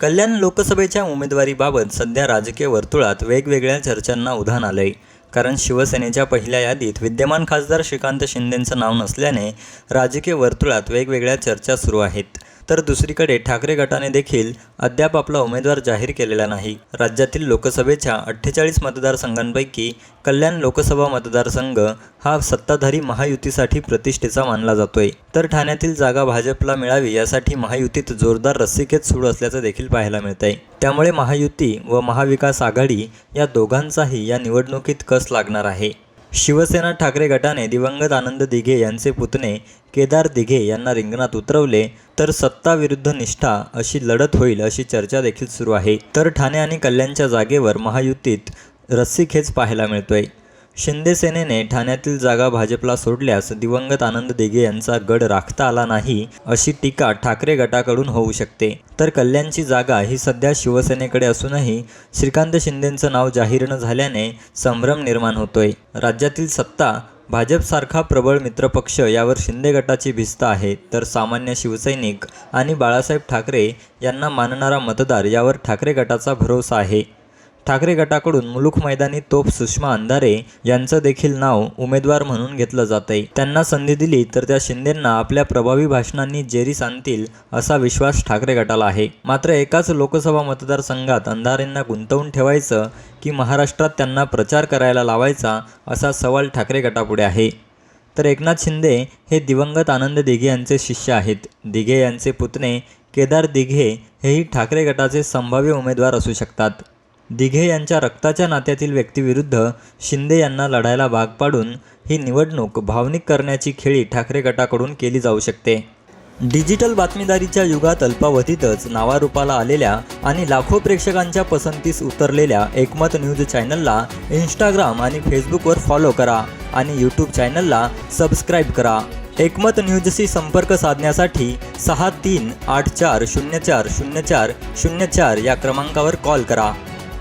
कल्याण लोकसभेच्या उमेदवारीबाबत सध्या राजकीय वर्तुळात वेगवेगळ्या चर्चांना उधाण आलंय. कारण शिवसेनेच्या पहिल्या यादीत विद्यमान खासदार श्रीकांत शिंदेंचं नाव नसल्याने राजकीय वर्तुळात वेगवेगळ्या चर्चा सुरू आहेत. तर दुसरीकडे ठाकरे गटाने देखील अद्याप आपला उमेदवार जाहीर केलेला नाही. राज्यातील लोकसभेच्या अठ्ठेचाळीस मतदारसंघांपैकी कल्याण लोकसभा मतदारसंघ हा सत्ताधारी महायुतीसाठी प्रतिष्ठेचा मानला जातोय. तर ठाण्यातील जागा भाजपला मिळावी यासाठी महायुतीत जोरदार रस्सीखेच सुरू असल्याचं देखील पाहायला मिळतंय. त्यामुळे महायुती व महाविकास आघाडी या दोघांचाही या निवडणुकीत कस लागणार आहे? शिवसेना ठाकरे गटाने दिवंगत आनंद दिघे यांचे पुतणे केदार दिघे यांना रिंगणात उतरवले तर सत्ता विरुद्ध निष्ठा अशी लढत होईल अशी चर्चा देखील सुरू आहे. तर ठाणे आणि कल्याणच्या जागेवर महायुतीत रस्सीखेच पाहायला मिळतोय. शिंदे सेनेने ठाण्यातील जागा भाजपला सोडल्यास दिवंगत आनंद दिघे यांचा गड राखता आला नाही अशी टीका ठाकरे गटाकडून होऊ शकते. तर कल्याणची जागा ही सध्या शिवसेनेकडे असूनही श्रीकांत शिंदेंचं नाव जाहीर न झाल्याने संभ्रम निर्माण होतोय. राज्यातील सत्ता भाजपसारखा प्रबळ मित्रपक्ष यावर शिंदे गटाची भिस्त आहे. तर सामान्य शिवसैनिक आणि बाळासाहेब ठाकरे यांना मानणारा मतदार यावर ठाकरे गटाचा भरोसा आहे. ठाकरे गटाकडून मुलुख मैदानी तोफ सुषमा अंधारे यांचं देखील नाव उमेदवार म्हणून घेतलं जातंय. त्यांना संधी दिली तर त्या शिंदेंना आपल्या प्रभावी भाषणांनी जेरीस आणतील असा विश्वास ठाकरे गटाला आहे. मात्र एकाच लोकसभा मतदारसंघात अंधारेंना गुंतवून ठेवायचं की महाराष्ट्रात त्यांना प्रचार करायला लावायचा असा सवाल ठाकरे गटापुढे आहे. तर एकनाथ शिंदे हे दिवंगत आनंद दिघे यांचे शिष्य आहेत. दिघे यांचे पुतणे केदार दिघे हेही ठाकरे गटाचे संभाव्य उमेदवार असू शकतात. दिघे यांच्या रक्ताच्या नात्यातील व्यक्तीविरुद्ध शिंदे यांना लढायला भाग पाडून ही निवडणूक भावनिक करण्याची खेळी ठाकरे गटाकडून केली जाऊ शकते. डिजिटल बातमीदारीच्या युगात अल्पावधीतच नावारूपाला आलेल्या आणि लाखो प्रेक्षकांच्या पसंतीस उतरलेल्या एकमत न्यूज चॅनलला इंस्टाग्राम आणि फेसबुकवर फॉलो करा आणि यूट्यूब चॅनलला सबस्क्राईब करा. एकमत न्यूजशी संपर्क साधण्यासाठी सहा तीन आठ चार शून्य चार शून्य चार शून्य चार या क्रमांकावर कॉल करा.